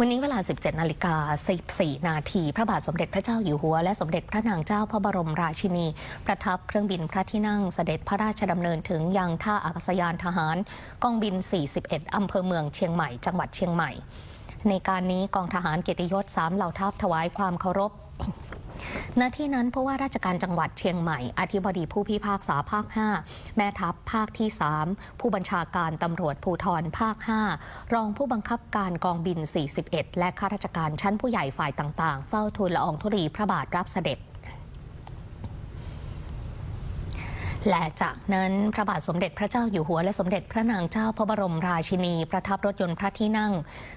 วันนี้เวลา 17 นาฬิกา 14 นาทีพระบาทสมเด็จพระเจ้าอยู่หัว และสมเด็จพระนางเจ้าพระบรมราชินี ประทับเครื่องบินพระที่นั่งเสด็จพระราชดำเนินถึงยังท่าอากาศยานทหารกองบิน 41 อำเภอเมืองเชียงใหม่ จังหวัดเชียงใหม่ ในการนี้กองทหารเกียรติยศสามเหล่าทัพถวายความเคารพ ณที่นั้นผู้ว่าราชการจังหวัดเชียงใหม่ อธิบดีผู้พิพากษาภาค 5 แม่ทัพภาคที่ 3 ผู้บัญชาการตำรวจภูธรภาค 5 รองผู้บังคับการกองบิน 41 และข้าราชการชั้นผู้ใหญ่ฝ่ายต่างๆ เฝ้าทูลละอองธุลีพระบาทรับเสด็จ และจากนั้นพระบาทสมเด็จพระเจ้าอยู่หัวและสมเด็จพระนางเจ้าพระบรมราชินี ประทับรถยนต์พระที่นั่ง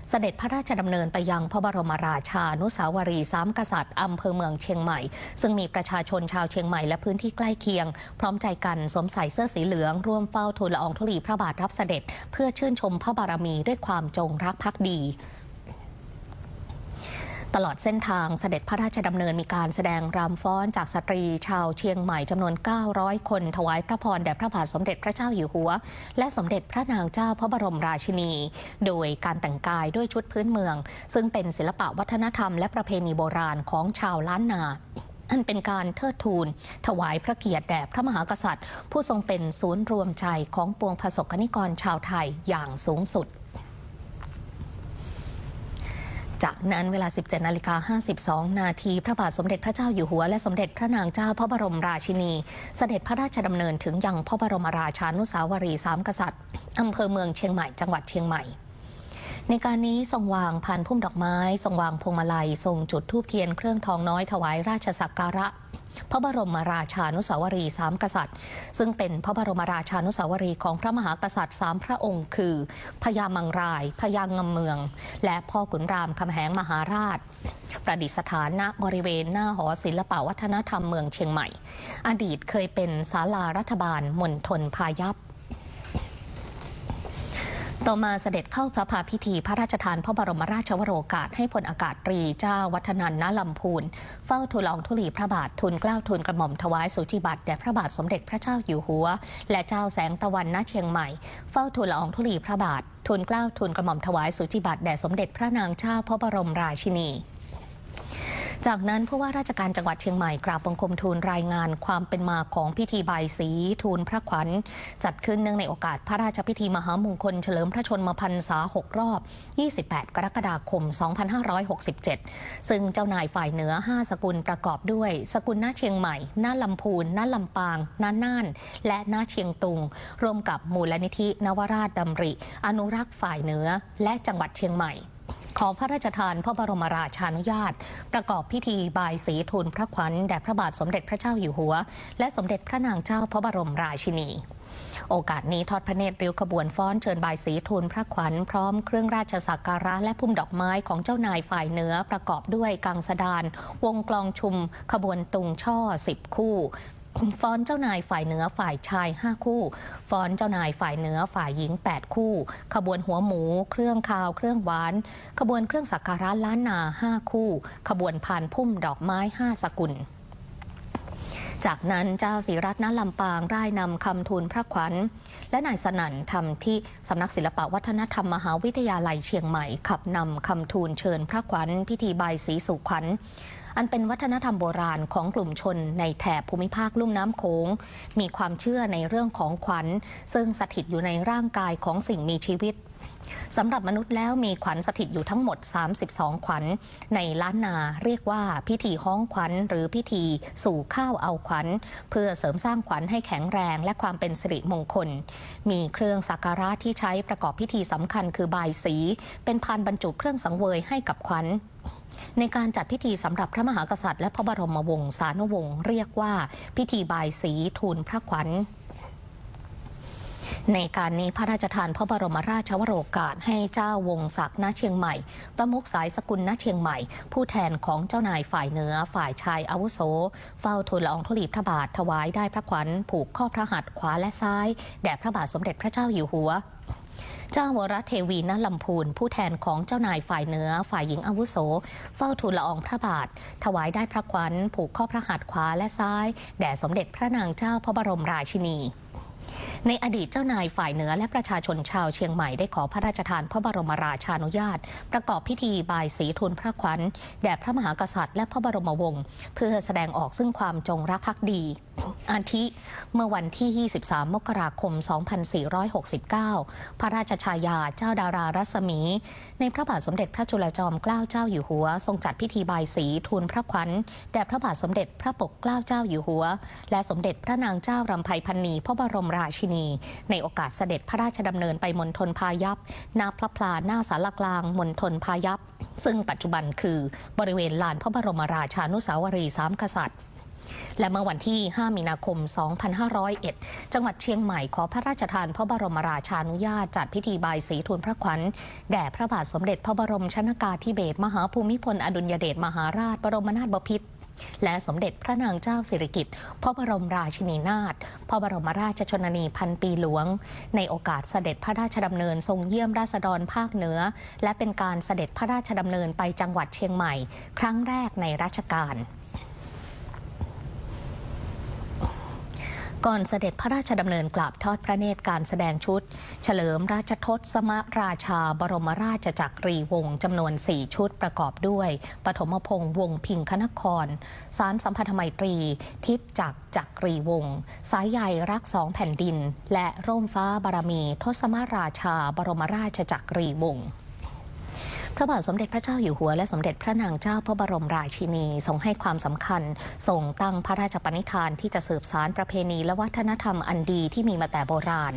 เสด็จพระราชดำเนินไปยังพระบรมราชานุสาวรีสามกษัตริย์อำเภอเมืองเชียงใหม่ ซึ่งมีประชาชนชาวเชียงใหม่และพื้นที่ใกล้เคียง พร้อมใจกันสวมใส่เสื้อสีเหลือง ร่วมเฝ้าทูลละอองธุลีพระบาทรับเสด็จ เพื่อชื่นชมพระบารมีด้วยความจงรักภักดี ตลอดเส้นทางเสด็จพระราชดำเนินมีการแสดงรำฟ้อนจากสตรีชาวเชียงใหม่จำนวน 900 คน ถวายพระพรแด่พระบาทสมเด็จพระเจ้าอยู่หัว และสมเด็จพระนางเจ้าพระบรมราชินี โดยการแต่งกายด้วยชุดพื้นเมือง ซึ่งเป็นศิลปะวัฒนธรรมและประเพณีโบราณของชาวล้านนาอันเป็นการเทิดทูน ถวายพระเกียรติแด่พระมหากษัตริย์ ผู้ทรงเป็นศูนย์รวมใจของปวงประสบกนิกรชาวไทยอย่างสูงสุด จากนั้นเวลา 17นาฬิกา52 นาทีพระบาทสมเด็จพระเจ้าอยู่หัวและสมเด็จพระนางเจ้าพระบรมราชินี เสด็จพระราชดำเนินถึงยังพระบรมราชานุสาวรีสามกษัตริย์อำเภอเมืองเชียงใหม่จังหวัดเชียงใหม่ในการนี้ทรงวางพันพุ่มดอกไม้ทรงวางพวงมาลัยทรงจุดธูปเทียนเครื่องทองน้อยถวายราชสักการะ พระบรมราชานุสาวรีสามกษัตริย์ ซึ่งเป็นพระบรมราชานุสาวรีของพระมหากษัตริย์สามพระองค์คือพญามังรายพญางำเมือง และพ่อขุนรามคำแหงมหาราช ประดิษฐานณบริเวณหน้าหอศิลปวัฒนธรรมเมืองเชียงใหม่ อดีตเคยเป็นศาลารัฐบาลมณฑลพายัพ ต่อมาเสด็จเข้าพระพาพิธีพระราชทานพระบรมราชวโรกาสให้พลอากาศตรีเจ้าวัฒนันณลำพูนเฝ้าทูลองธุลีพระบาททูลเกล้าทูลกระหม่อมถวายสุจิบัติแด่พระบาทสมเด็จพระเจ้าอยู่หัว และเจ้าแสงตะวันณเชียงใหม่ เฝ้าทูลองธุลีพระบาททูลเกล้าทูลกระหม่อมถวายสุจิบัติแด่สมเด็จพระนางเจ้าพระบรมราชินี จากนั้นผู้ว่าราชการจังหวัดเชียงใหม่กราบบังคมทูลรายงานความเป็นมาของพิธีบายสีทูลพระขวัญ จัดขึ้นเนื่องในโอกาสพระราชพิธีมหามงคลเฉลิมพระชนมพรรษา 6 รอบ 28 กรกฎาคม 2567 ซึ่งเจ้านายฝ่ายเหนือ 5 สกุลประกอบด้วย สกุลหน้าเชียงใหม่หน้าลำพูนหน้าลำปางหน้าน่าน และหน้าเชียงตุง ร่วมกับมูลนิธินวราชดำริ อนุรักษ์ฝ่ายเหนือ และจังหวัดเชียงใหม่ ขอพระราชทานพระบรมราชานุญาต ประกอบพิธีบายสีทูลพระขวัญแด่พระบาทสมเด็จพระเจ้าอยู่หัว และสมเด็จพระนางเจ้าพระบรมราชินีโอกาสนี้ทอดพระเนตรริ้วขบวนฟ้อนเชิญบายสีทูลพระขวัญพร้อมเครื่องราชสักการะและพุ่มดอกไม้ของเจ้านายฝ่ายเหนือประกอบด้วยกังสดาน วงกลองชุม ขบวนตุงช่อสิบคู่ ฟ้อนเจ้านายฝ่ายเหนือฝ่ายชาย 5 คู่ ฟ้อนเจ้านายฝ่ายเหนือฝ่ายหญิง 8 คู่ ขบวนหัวหมู เครื่องคาว เครื่องหวาน ขบวนเครื่องสักการะล้านนา 5 คู่ ขบวนพานพุ่มดอกไม้ 5 สกุลจากนั้นเจ้าศรีรัตน์ณลำปางร่ายนำคำทูลพระขวัญ และนายสนั่นทำที่สำนักศิลปวัฒนธรรมมหาวิทยาลัยเชียงใหม่ ขับนำคำทูลเชิญพระขวัญ พิธีใบสีสู่ขวัญ อันเป็นวัฒนธรรมโบราณของกลุ่มชนในแถบภูมิภาคลุ่มน้ำโขง มีความเชื่อในเรื่องของขวัญ ซึ่งสถิตอยู่ในร่างกายของสิ่งมีชีวิตสำหรับมนุษย์แล้วมีขวัญสถิตอยู่ทั้งหมด 32 ขวัญ ในล้านนาเรียกว่าพิธีห้องขวัญหรือพิธีสู่ข้าวเอาขวัญ เพื่อเสริมสร้างขวัญให้แข็งแรงและความเป็นสิริมงคล มีเครื่องสักการะที่ใช้ประกอบพิธีสำคัญคือ บายสี เป็นพานบรรจุเครื่องสังเวยให้กับขวัญ ในการจัดพิธีสำหรับพระมหากษัตริย์และพระบรมวงศานุวงศ์เรียกว่าพิธีบายสีทูลพระขวัญในการนี้พระราชทานพระบรมราชวโรกาสให้เจ้าวงศักดิ์ณเชียงใหม่ ประมุขสายสกุลณเชียงใหม่ ผู้แทนของเจ้านายฝ่ายเหนือฝ่ายชายอาวุโส เฝ้าทูลละอองธุลีพระบาทถวายได้พระขวัญผูกข้อพระหัตถ์ขวาและซ้าย แด่พระบาทสมเด็จพระเจ้าอยู่หัว เจ้าวรเทวีณลำพูนผู้แทนของเจ้านายฝ่ายเหนือฝ่ายหญิงอาวุโส เฝ้าทูลละอองพระบาท ถวายได้พระขวัญผูกข้อพระหัตถ์ขวาและซ้าย แด่สมเด็จพระนางเจ้าพระบรมราชินี ในอดีตเจ้านายฝ่ายเหนือและประชาชนชาวเชียงใหม่ได้ขอพระราชทานพระบรมราชานุญาต ประกอบพิธีบายสีทูลพระขวัญแด่พระมหากษัตริย์และพระบรมวงศ์เพื่อแสดงออกซึ่งความจงรักภักดีอาทิเมื่อวันที่ 23 มกราคม 2469 พระราชชายาเจ้าดารารัศมี ในพระบาทสมเด็จพระจุลจอมเกล้าเจ้าอยู่หัว ทรงจัดพิธีบายสีทูลพระขวัญแด่พระบาทสมเด็จพระปกเกล้าเจ้าอยู่หัว และสมเด็จพระนางเจ้ารำไพพันนีพระบรมราชินีในโอกาสเสด็จพระราชดำเนินไปมณฑลพายัพณพระพลาหน้าสารกลางมณฑลพายัพซึ่งปัจจุบันคือบริเวณลานพระบรมราชานุสาวรีย์สามกษัตริย์และเมื่อวันที่ 5 มีนาคม 2501 จังหวัดเชียงใหม่ขอพระราชทานพระบรมราชานุญาตจัดพิธีบายสีทูลพระขวัญแด่พระบาทสมเด็จพระบรมชนากาธิเบศรมหาภูมิพลอดุลยเดชมหาราช บรมนาถบพิตร และสมเด็จพระนางเจ้าสิริกิติ์พระบรมราชินีนาถพระบรมราชชนนีพันปีหลวง ในโอกาสเสด็จพระราชดำเนินทรงเยี่ยมราษฎรภาคเหนือ และเป็นการเสด็จพระราชดำเนินไปจังหวัดเชียงใหม่ ครั้งแรกในรัชกาล ก่อนเสด็จพระราชดำเนินกราบทอดพระเนตรการแสดงชุด เฉลิมราชทศมราชาบรมราชจักรีวงศ์จำนวน 4 ชุดประกอบด้วย ปฐมพงษ์วงพิงคนคร สารสัมพันธไมตรี ทิพย์จักรจักรีวงศ์สายใยรักสองแผ่นดิน และร่มฟ้าบารมี ทศมราชาบรมราชจักรีวงศ์ พระบาทสมเด็จพระเจ้าอยู่หัวและสมเด็จพระนางเจ้าพระบรมราชินีทรงให้ความสำคัญทรงตั้งพระราชปณิธานที่จะสืบสานประเพณีและวัฒนธรรมอันดีที่มีมาแต่โบราณ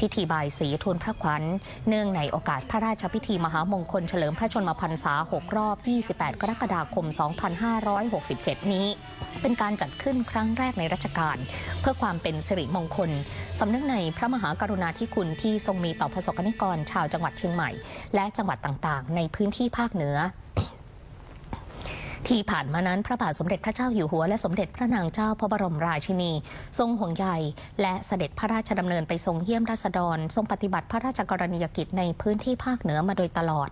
พิธีบายสีทูลพระขวัญ เนื่องในโอกาสพระราชพิธีมหามงคลเฉลิมพระชนมพรรษา 6 รอบ 28 กรกฎาคม 2567 นี้ เป็นการจัดขึ้นครั้งแรกในรัชกาลเพื่อความเป็นสิริมงคล สำนึกในพระมหากรุณาธิคุณที่ทรงมีต่อประสบกนิกรชาวจังหวัดเชียงใหม่ และจังหวัดต่างๆ ในพื้นที่ภาคเหนือ ที่ผ่านมานั้นพระบาทสมเด็จพระเจ้าอยู่หัวและสมเด็จพระนางเจ้าพระบรมราชินี ทรงห่วงใยและเสด็จพระราชดำเนินไปทรงเยี่ยมราษฎร ทรงปฏิบัติพระราชกรณียกิจในพื้นที่ภาคเหนือมาโดยตลอด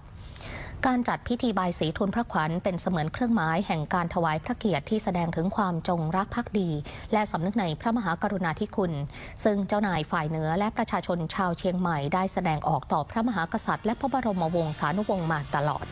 การจัดพิธีบายสีทูลพระขวัญเป็นเสมือนเครื่องหมายแห่งการถวายพระเกียรติที่แสดงถึงความจงรักภักดี และสำนึกในพระมหากรุณาธิคุณ ซึ่งเจ้านายฝ่ายเหนือและประชาชนชาวเชียงใหม่ได้แสดงออกต่อพระมหากษัตริย์ และพระบรมวงศานุวงศ์มาตลอด